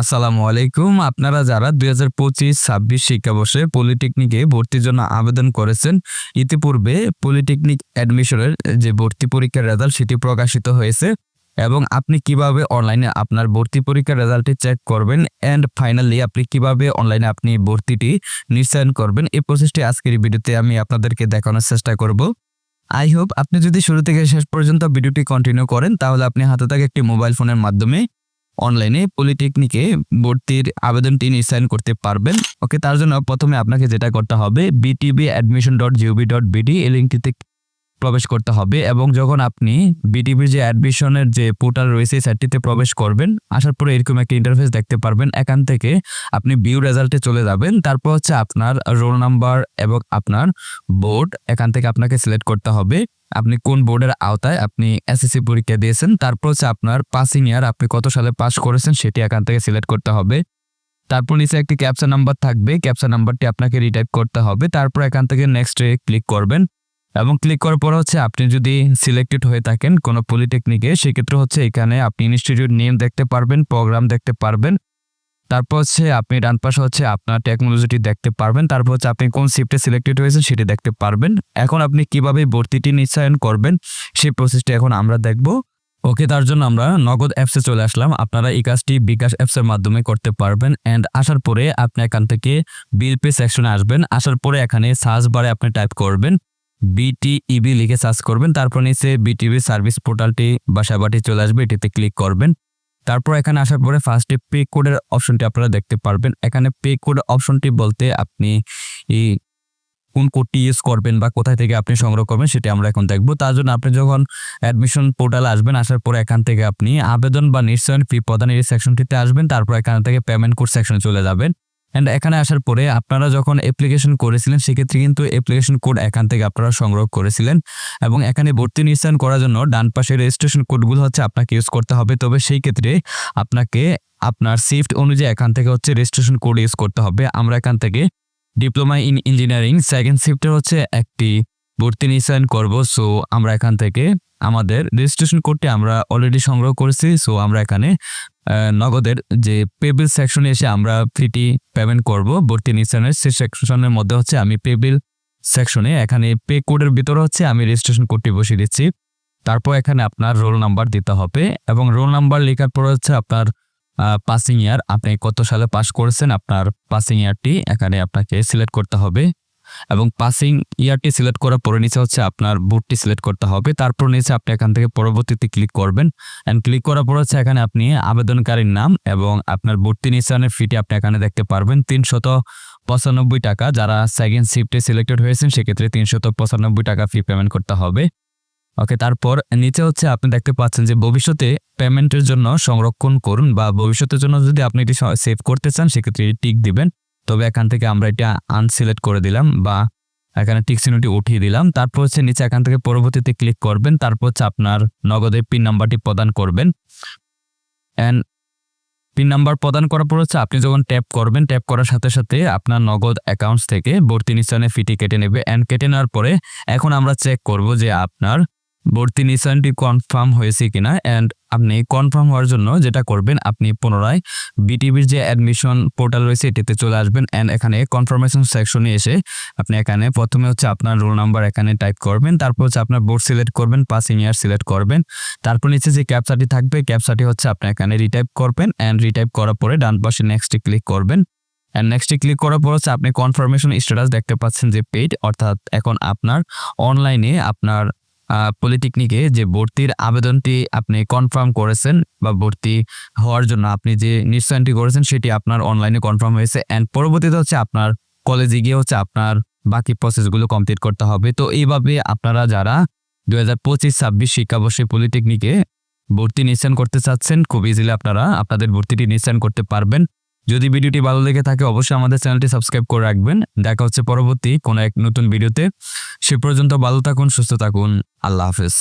আসসালামু আলাইকুম। আপনারা যারা দুই হাজার পঁচিশ, ছাব্বিশ শিক্ষাবর্ষে পলিটেকনিকে ভর্তির জন্য আবেদন করেছেন, ইতিপূর্বে পলিটেকনিক অ্যাডমিশনের যে ভর্তি পরীক্ষার রেজাল্ট সেটি প্রকাশিত হয়েছে এবং আপনি কীভাবে অনলাইনে আপনার ভর্তি পরীক্ষার রেজাল্টটি চেক করবেন অ্যান্ড ফাইনালি আপনি কীভাবে অনলাইনে আপনি ভর্তিটি নিশ্চয়ন করবেন, এই প্রসেসটি আজকের ভিডিওতে আমি আপনাদেরকে দেখানোর চেষ্টা করব। আই হোপ আপনি যদি শুরু থেকে শেষ পর্যন্ত ভিডিওটি কন্টিনিউ করেন, তাহলে আপনি হাতে থাকা একটি মোবাইল ফোনের মাধ্যমে অনলাইনে পলিটেকনিকে ভর্তির আবেদনটি নিশ্চয়ন করতে পারবেন। ওকে তার জন্য প্রথমে আপনাকে যেটা করতে হবে BTB admission dot GOB dot BD এই লিঙ্কটিতে প্রবেশ করতে হবে এবং যখন আপনি বিটিবির যে অ্যাডমিশনের যে পোর্টাল রয়েছে, সেটিতে প্রবেশ করবেন, আসার পরে এরকম একটা ইন্টারফেস দেখতে পারবেন। এখান থেকে আপনি ভিউ রেজাল্টে চলে যাবেন, তারপর হচ্ছে আপনার রোল নাম্বার এবং আপনার বোর্ড এখান থেকে আপনাকে সিলেক্ট করতে হবে। আপনি কোন বোর্ডের আওতায় আপনি এসএসসি পরীক্ষা দিয়েছেন? তারপর হচ্ছে আপনার পাসিং ইয়ার আপনি কত সালে পাস করেছেন সেটি এখান থেকে সিলেক্ট করতে হবে। তারপর নিচে একটি ক্যাপচা নাম্বার থাকবে। ক্যাপচা নাম্বারটি আপনাকে রিটাইপ করতে হবে। তারপর এখান থেকে নেক্সটে ক্লিক করবেন এবং ক্লিক করার পর হচ্ছে আপনি যদি সিলেক্টেড হয়ে থাকেন কোনো পলিটেকনিকে সেক্ষেত্রে হচ্ছে এখানে আপনি ইনস্টিটিউট নেম দেখতে পারবেন প্রোগ্রাম দেখতে পারবেন। তারপর হচ্ছে আপনি ডান পাশে হচ্ছে আপনার টেকনোলজিটি দেখতে পারবেন। তারপর হচ্ছে আপনি কোন শিফটে সিলেক্টেড হয়েছেন সেটি দেখতে পারবেন। এখন আপনি কীভাবে ভর্তিটি নিশ্চয়ন করবেন, সেই প্রসেসটি এখন আমরা দেখব। ওকে, তার জন্য আমরা নগদ অ্যাপসে চলে আসলাম। আপনারা এই কাজটি বিকাশ অ্যাপসের মাধ্যমে করতে পারবেন। অ্যান্ড আসার পরে আপনি এখান থেকে বিল পে সেকশনে আসবেন। আসার পরে এখানে সার্চ বারে আপনি টাইপ করবেন বিটিইবি লিখে সার্চ করবেন। তারপর নিচে বিটিভি সার্ভিস পোর্টালটি বা সেবাটি চলে আসবে। এটিতে ক্লিক করবেন। তারপর এখানে আসার পরে ফার্স্টে পে কোডের অপশনটি আপনারা দেখতে পারবেন। এখানে পে কোড অপশনটি বলতে আপনি এই কোন কোডটি ইউজ করবেন বা কোথায় থেকে আপনি সংগ্রহ করবেন সেটি আমরা এখন দেখব। তার জন্য আপনি যখন অ্যাডমিশন পোর্টালে আসবেন, আসার পরে এখান থেকে আপনি আবেদন বা নিশ্চয়ন ফি প্রদানের এই সেকশনটিতে আসবেন, তারপর এখান থেকে পেমেন্ট কোড সেকশনে চলে যাবেন। অ্যান্ড এখানে আসার পরে আপনারা যখন অ্যাপ্লিকেশন করেছিলেন, সেক্ষেত্রে কিন্তু অ্যাপ্লিকেশন কোড এখান থেকে আপনারা সংগ্রহ করেছিলেন। এবং এখানে ভর্তি নিশ্চয়ন করার জন্য ডান পাশে রেজিস্ট্রেশন কোডগুলো হচ্ছে আপনাকে ইউজ করতে হবে। তবে সেই ক্ষেত্রে আপনাকে আপনার শিফট অনুযায়ী এখান থেকে হচ্ছে রেজিস্ট্রেশন কোড ইউজ করতে হবে। আমরা এখান থেকে ডিপ্লোমা ইন ইঞ্জিনিয়ারিং সেকেন্ড শিফটের হচ্ছে একটি ভর্তি নিশ্চয়ন করব। সো আমরা এখান থেকে আমাদের রেজিস্ট্রেশন কোডটি আমরা অলরেডি সংগ্রহ করেছি সো আমরা এখানে নগদের যে পেবিল সেকশনে এসে আমরা ফিটি পেমেন্ট করব। ভর্তি নিশ্চয়নের সে সেকশনের মধ্যে হচ্ছে আমি পেবিল সেকশনে এখানে পে কোডের ভিতরে হচ্ছে আমি রেজিস্ট্রেশন কোডটি বসিয়ে দিচ্ছি। তারপর এখানে আপনার রোল নাম্বার দিতে হবে এবং রোল নাম্বার লেখার পর হচ্ছে আপনার পাসিং ইয়ার আপনি কত সালে পাস করেছেন, আপনার পাসিং ইয়ারটি এখানে আপনাকে সিলেক্ট করতে হবে। এবং পাসিং ইয়ারটি সিলেক্ট করার পরে নিচে হচ্ছে আপনার বুটটি সিলেক্ট করতে হবে। তারপর নিচে আপনি এখান থেকে পরবর্তীতে ক্লিক করবেন। অ্যান্ড ক্লিক করার পর হচ্ছে এখানে আপনি আবেদনকারীর নাম এবং আপনার ভর্তি নিশ্চয়নের ফিটি আপনি এখানে দেখতে পারবেন। তিনশত পঁচানব্বই টাকা যারা সেকেন্ড শিফটে সিলেক্টেড হয়েছেন, সেক্ষেত্রে তিনশত পঁচানব্বই টাকা ফি পেমেন্ট করতে হবে। ওকে তারপর নিচে হচ্ছে আপনি দেখতে পাচ্ছেন যে ভবিষ্যতে পেমেন্টের জন্য সংরক্ষণ করুন বা ভবিষ্যতের জন্য যদি আপনি এটি সেভ করতে চান, সেক্ষেত্রে টিক দিবেন। তবে এখান থেকে আমরা এটা আনসিলেক্ট করে দিলাম বা এখানে টিক উঠিয়ে দিলাম। তারপর হচ্ছে নিচে এখান থেকে পরবর্তীতে ক্লিক করবেন। তারপর হচ্ছে আপনার নগদের পিন নাম্বারটি প্রদান করবেন। অ্যান্ড পিন নাম্বার প্রদান করার পর হচ্ছে আপনি যখন ট্যাপ করবেন ট্যাপ করার সাথে সাথে আপনার নগদ অ্যাকাউন্টস থেকে ভর্তি নিশ্চয়নের ফিটি কেটে নেবে। অ্যান্ড কেটে নেওয়ার পরে এখন আমরা চেক করব যে আপনার ভর্তি নিশ্চয়নটি কনফার্ম হয়েছে কিনা অ্যান্ড আপনি কনফার্ম হওয়ার জন্য যেটা করবেন, আপনি পুনরায় বিটিভির যে অ্যাডমিশন পোর্টাল রয়েছে, এটিতে চলে আসবেন অ্যান্ড এখানে কনফার্মেশন সেকশনে এসে আপনি এখানে প্রথমে হচ্ছে আপনার রোল নাম্বার এখানে টাইপ করবেন, তারপর হচ্ছে আপনার বোর্ড সিলেক্ট করবেন পাসিং ইয়ার সিলেক্ট করবেন, তারপর নিচে যে ক্যাপচাটি থাকবে ক্যাপচাটি হচ্ছে আপনি এখানে রিটাইপ করবেন অ্যান্ড রিটাইপ করার পরে ডান পাশে নেক্সটে ক্লিক করবেন অ্যান্ড নেক্সটে ক্লিক করার পর হচ্ছে আপনি কনফার্মেশন স্ট্যাটাস দেখতে পাচ্ছেন যে পেইড অর্থাৎ এখন আপনার অনলাইনে আপনার পলিটেকনিকে যে ভর্তির আবেদনটি আপনি কনফার্ম করেছেন বা ভর্তি হওয়ার জন্য আপনি যে নিশ্চয়নটি করেছেন সেটি আপনার অনলাইনে কনফার্ম হয়েছে অ্যান্ড পরবর্তীতে হচ্ছে আপনার কলেজে গিয়ে হচ্ছে আপনার বাকি প্রসেসগুলো কমপ্লিট করতে হবে। তো এইভাবে আপনারা যারা দু হাজার পঁচিশ, ছাব্বিশ শিক্ষাবর্ষে পলিটেকনিকে ভর্তি নিশ্চয়ন করতে চাচ্ছেন, খুব ইজিলি আপনারা আপনাদের ভর্তিটি নিশ্চয়ন করতে পারবেন। যদি ভিডিওটি ভালো লেগে থাকে, অবশ্যই আমাদের চ্যানেলটি সাবস্ক্রাইব করে রাখবেন। দেখা হচ্ছে পরবর্তী কোনো এক নতুন ভিডিওতে। সে পর্যন্ত ভালো থাকুন, সুস্থ থাকুন। আল্লাহ হাফেজ।